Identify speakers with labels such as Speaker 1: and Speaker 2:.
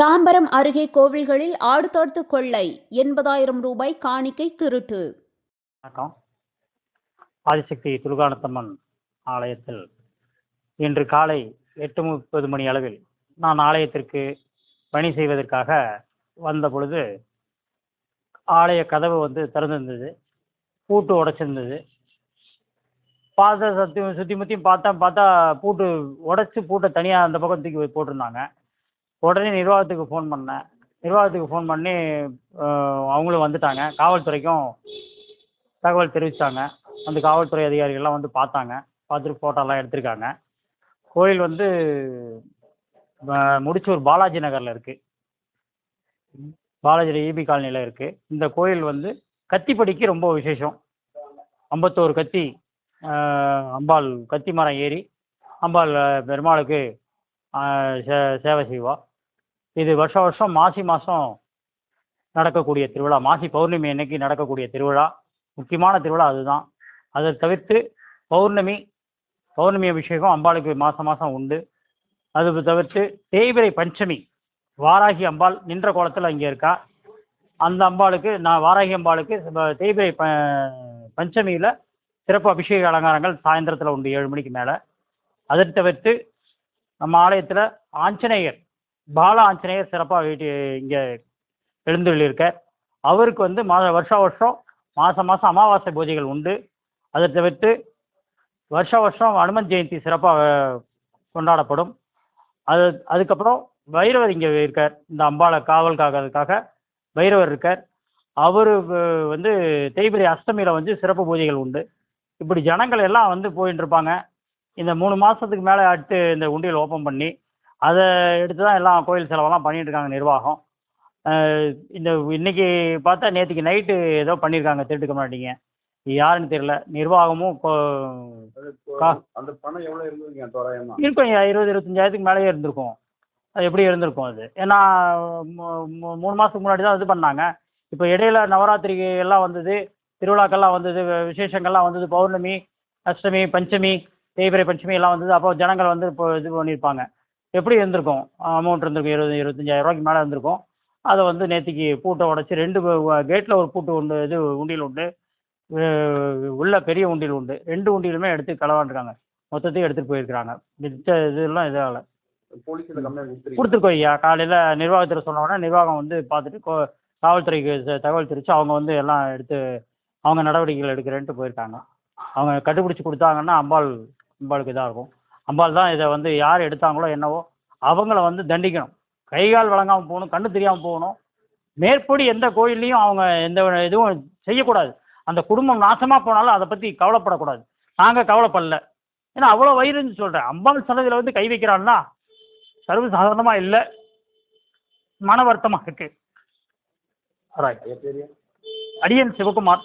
Speaker 1: தாம்பரம் அருகே கோவில்களில் ஆடு தடுத்து கொள்ளை எண்பதாயிரம் ரூபாய் காணிக்கை திருட்டு.
Speaker 2: வணக்கம். ஆதிசக்தி துர்கானத்தம்மன் ஆலயத்தில் இன்று காலை எட்டு முப்பது மணி அளவில் நான் ஆலயத்திற்கு பணி செய்வதற்காக வந்த பொழுது ஆலய கதவு வந்து திறந்திருந்தது பூட்டு உடைச்சிருந்தது. பார்த்த சத்தி சுற்றி முற்றியும் பார்த்தேன் பார்த்தா பூட்டு உடைச்சி பூட்டை தனியாக அந்த பக்கம் தூக்கி போட்டிருந்தாங்க. உடனே நிர்வாகத்துக்கு ஃபோன் பண்ணேன். நிர்வாகத்துக்கு ஃபோன் பண்ணி அவங்களும் வந்துட்டாங்க. காவல்துறைக்கும் தகவல் தெரிவித்தாங்க அந்த காவல்துறை அதிகாரிகள்லாம் வந்து பார்த்தாங்க. பார்த்துட்டு ஃபோட்டோலாம் எடுத்திருக்காங்க. கோயில் வந்து முடிச்சூர் பாலாஜி நகரில் இருக்குது பாலாஜி ஈபி காலனியில் இருக்குது இந்த கோயில் வந்து கத்திப்படிக்கு ரொம்ப விசேஷம். ஐம்பத்தோரு கத்தி அம்பாள் கத்தி மரம் ஏறி அம்பாள் பெருமாளுக்கு சே சேவை செய்வா. இது வருஷம் வருஷம் மாசி மாதம் நடக்கக்கூடிய திருவிழா. மாசி பௌர்ணமி அன்னைக்கு நடக்கக்கூடிய திருவிழா. முக்கியமான திருவிழா அதுதான். அதை தவிர்த்து பௌர்ணமி பௌர்ணமி அபிஷேகம் அம்பாளுக்கு மாதம் மாதம் உண்டு. அது தவிர்த்து தேய்பிரை பஞ்சமி வாராகி அம்பாள் நின்ற கோலத்தில் இங்கே இருக்கா. அந்த அம்பாளுக்கு நான் வாராகி அம்பாளுக்கு தேய்பிரை ப பஞ்சமியில் சிறப்பு அபிஷேக அலங்காரங்கள் சாயந்தரத்தில் உண்டு ஏழு மணிக்கு மேலே. அதை தவிர்த்து நம்ம ஆலயத்தில் ஆஞ்சநேயர் பால ஆஞ்சநேயர் சிறப்பாக வீட்டு இங்கே எழுந்துள்ளிருக்கார் அவருக்கு வந்து மா வருஷா வருஷம் மாதம் மாதம் அமாவாசை பூஜைகள் உண்டு. அதை தவிர்த்து வருஷா வருஷம் அனுமன் ஜெயந்தி சிறப்பாக கொண்டாடப்படும். அது அதுக்கப்புறம் வைரவர் இங்கே இருக்கார். இந்த அம்பாளை காவல் காக்கிறதுக்காக வைரவர் இருக்கார். அவர் வந்து தேய்பிரி அஷ்டமியில் வந்து சிறப்பு பூஜைகள் உண்டு. இப்படி ஜனங்கள் எல்லாம் வந்து போயின்னு இருப்பாங்க இந்த மூணு மாதத்துக்கு மேலே அடுத்து இந்த உண்டியல் ஓப்பன் பண்ணி அதை எடுத்து தான் எல்லாம் கோயில் செலவெல்லாம் பண்ணிட்டு இருக்காங்க நிர்வாகம் இந்த இன்னைக்கு பார்த்தா நேற்றுக்கு நைட்டு ஏதோ பண்ணியிருக்காங்க திருட்டுக்க மாட்டீங்க யாருன்னு தெரியல. நிர்வாகமும் இப்போ
Speaker 3: அந்த பணம் இருந்ததுங்க
Speaker 2: இருக்கும். இருபது இருபத்தஞ்சாயிரத்துக்கு மேலேயே இருந்திருக்கும். அது எப்படி இருந்திருக்கும் அது? ஏன்னா மூணு மாதத்துக்கு முன்னாடி தான் இது பண்ணாங்க. இப்போ இடையில நவராத்திரிக்கு எல்லாம் வந்தது திருவிழாக்கெல்லாம் வந்தது விசேஷங்கள்லாம் வந்தது பௌர்ணமி அஷ்டமி பஞ்சமி தேய்பிரை பஞ்சமி எல்லாம் வந்தது. அப்போ ஜனங்கள் வந்து இப்போ இது பண்ணியிருப்பாங்க. எப்படி இருந்திருக்கும்? அமௌண்ட் இருந்திருக்கும் இருபது இருபத்தஞ்சாயிரம் ரூபாய்க்கு மேலே இருந்திருக்கும். அதை வந்து நேற்றுக்கு பூட்டை உடச்சி ரெண்டு கேட்டில் ஒரு பூட்டு உண்டு இது உண்டியல் உண்டு. உள்ள பெரிய உண்டியல் உண்டு. ரெண்டு உண்டியலுமே எடுத்து களவாண்டுருக்காங்க மொத்தத்தையும் எடுத்துகிட்டு போயிருக்கிறாங்க. மிச்ச இதெல்லாம் இதாகல. கொடுத்துருக்கோம் ஐயா. காலையில் நிர்வாகத்தில் சொன்ன உடனே நிர்வாகம் வந்து பார்த்துட்டு கோ காவல்துறைக்கு தகவல் தெரிவித்து அவங்க வந்து எல்லாம் எடுத்து அவங்க நடவடிக்கைகள் எடுக்கிறேன்ட்டு போயிருக்காங்க. அவங்க கண்டுபிடிச்சி கொடுத்தாங்கன்னா அம்பாள் அம்பாளுக்கு இதாக இருக்கும் அம்பாள் தான் இதை வந்து யார் எடுத்தாங்களோ என்னவோ அவங்கள வந்து தண்டிக்கணும். கை கால் வழங்காமல் போகணும் கண்ணு தெரியாமல் போகணும். மேற்படி எந்த கோயில்லையும் அவங்க எந்த இதுவும் செய்யக்கூடாது. அந்த குடும்பம் நாசமாக போனாலும் அதை பற்றி கவலைப்படக்கூடாது. நாங்கள் கவலைப்படல. ஏன்னா அவ்வளோ வயிறுன்னு சொல்கிறேன் அம்பாள் சன்னதியில் வந்து கை வைக்கிறான்னா சர்வசாதாரணமாக இல்லை. மன வருத்தமாக இருக்கு. ரைட் அடியன் சிவகுமார்.